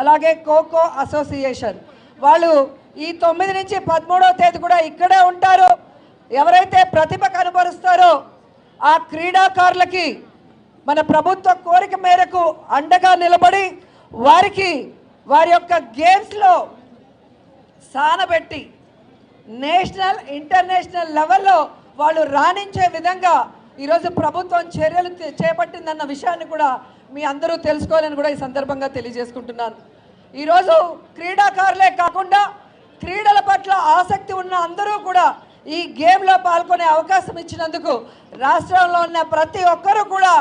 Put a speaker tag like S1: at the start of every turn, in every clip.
S1: అలాగే ఖోఖో అసోసియేషన్. వాళ్ళు ఈ తొమ్మిది నుంచి పదమూడవ తేదీ కూడా ఇక్కడే ఉంటారు. ఎవరైతే ప్రతిభ కనబరుస్తారో ఆ క్రీడాకారులకి మన ప్రభుత్వ కోరిక మేరకు అండగా నిలబడి వారికి వారి యొక్క గేమ్స్లో సానబెట్టి నేషనల్ ఇంటర్నేషనల్ లెవెల్లో వాళ్ళు రాణించే విధంగా ఈరోజు ప్రభుత్వం చర్యలు చేపట్టిందన్న విషయాన్ని కూడా మీ అందరూ తెలుసుకోవాలని కూడా ఈ సందర్భంగా తెలియజేసుకుంటున్నాను. ఈరోజు క్రీడాకారులే కాకుండా క్రీడల పట్ల ఆసక్తి ఉన్న అందరూ కూడా ఈ గేమ్లో పాల్గొనే అవకాశం ఇచ్చినందుకు రాష్ట్రంలో ఉన్న ప్రతి ఒక్కరూ కూడా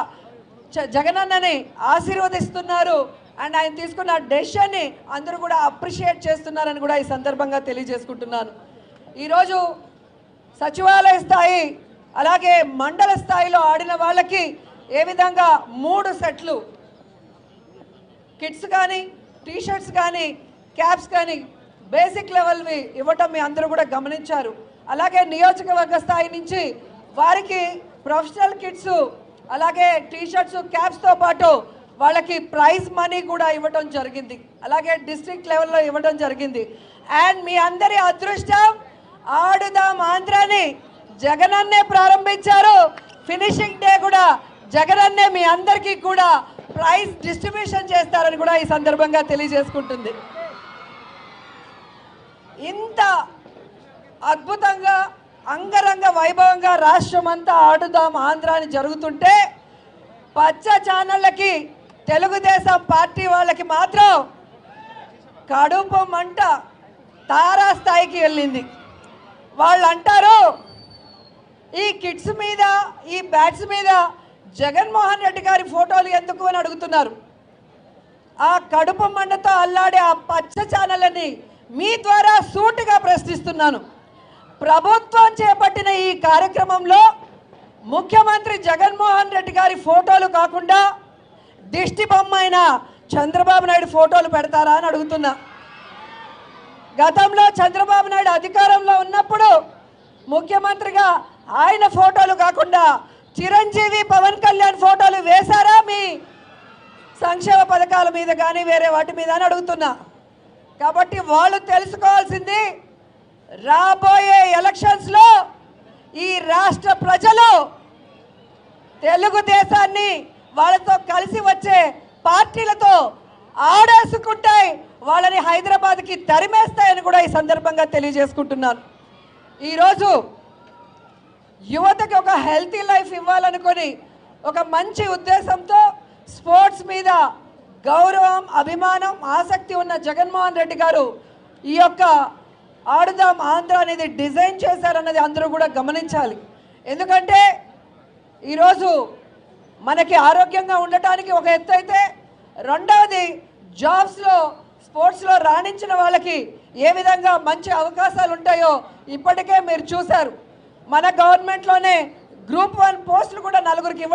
S1: జగనన్నని ఆశీర్వదిస్తున్నారు. అండ్ ఆయన తీసుకున్న డెసిషన్ని అందరూ కూడా అప్రిషియేట్ చేస్తున్నారని కూడా ఈ సందర్భంగా తెలియజేసుకుంటున్నాను. ఈరోజు సచివాలయ స్థాయి అలాగే మండల స్థాయిలో ఆడిన వాళ్ళకి ఏ విధంగా మూడు సెట్లు? కిట్స్ కానీ టీషర్ట్స్ కానీ క్యాప్స్ కానీ బేసిక్ లెవెల్వి ఇవ్వటం మీ అందరూ కూడా గమనించారు. అలాగే నియోజకవర్గ స్థాయి నుంచి వారికి ప్రొఫెషనల్ కిట్స్ అలాగే టీషర్ట్స్ క్యాప్స్తో పాటు వాళ్ళకి ప్రైజ్ మనీ కూడా ఇవ్వటం జరిగింది. అలాగే డిస్ట్రిక్ట్ లెవెల్లో ఇవ్వడం జరిగింది. అండ్ మీ అందరి అదృష్టం ఆడుదాం ఆంధ్రాని జగనన్నే ప్రారంభించారు. ఫినిషింగ్ డే కూడా జగనన్నే మీ అందరికీ కూడా ప్రైజ్ డిస్ట్రిబ్యూషన్ చేస్తారని కూడా ఈ సందర్భంగా తెలియజేసుకుంటుంది. ఇంత అద్భుతంగా అంగరంగ వైభవంగా రాష్ట్రం అంతా ఆడుదాం ఆంధ్ర అని జరుగుతుంటే పచ్చ ఛానళ్ళకి తెలుగుదేశం పార్టీ వాళ్ళకి మాత్రం కడుపు మంట తారాస్థాయికి వెళ్ళింది. వాళ్ళు అంటారు ఈ కిడ్స్ మీద ఈ బ్యాట్స్ మీద జగన్మోహన్ రెడ్డి గారి ఫోటోలు ఎందుకు అని అడుగుతున్నారు. ఆ కడుపు మండతో అల్లాడే ఆ పచ్చ ఛానళ్ళని మీ ద్వారా సూటిగా ప్రశ్నిస్తున్నాను. ప్రభుత్వం చేపట్టిన ఈ కార్యక్రమంలో ముఖ్యమంత్రి జగన్మోహన్ రెడ్డి గారి ఫోటోలు కాకుండా దిష్టి బొమ్మ అయిన చంద్రబాబు నాయుడు ఫోటోలు పెడతారా అని అడుగుతున్నా. గతంలో చంద్రబాబు నాయుడు అధికారంలో ఉన్నప్పుడు ముఖ్యమంత్రిగా ఆయన ఫోటోలు కాకుండా చిరంజీవి పవన్ కళ్యాణ్ ఫోటోలు వేశారా మీ సంక్షేమ పథకాల మీద కానీ వేరే వాటి మీద అని అడుగుతున్నా. కాబట్టి వాళ్ళు తెలుసుకోవాల్సింది రాబోయే ఎలక్షన్స్లో ఈ రాష్ట్ర ప్రజలు తెలుగుదేశాన్ని వాళ్ళతో కలిసి వచ్చే పార్టీలతో ఆడేసుకుంటాయి వాళ్ళని హైదరాబాద్కి తరిమేస్తాయని కూడా ఈ సందర్భంగా తెలియజేసుకుంటున్నాను. ఈరోజు యువతకి ఒక హెల్తీ లైఫ్ ఇవ్వాలనుకొని ఒక మంచి ఉద్దేశంతో స్పోర్ట్స్ మీద గౌరవం అభిమానం ఆసక్తి ఉన్న జగన్మోహన్ రెడ్డి గారు ఈ యొక్క ఆడుదాం ఆంధ్ర అనేది డిజైన్ చేశారన్నది అందరూ కూడా గమనించాలి. ఎందుకంటే ఈరోజు మనకి ఆరోగ్యంగా ఉండటానికి ఒక ఎత్తు అయితే రెండవది జాబ్స్లో స్పోర్ట్స్లో రాణించిన వాళ్ళకి ఏ విధంగా మంచి అవకాశాలు ఉంటాయో ఇప్పటికే మీరు చూశారు. మన గవర్నమెంట్లోనే గ్రూప్ వన్ పోస్టులు కూడా నలుగురికి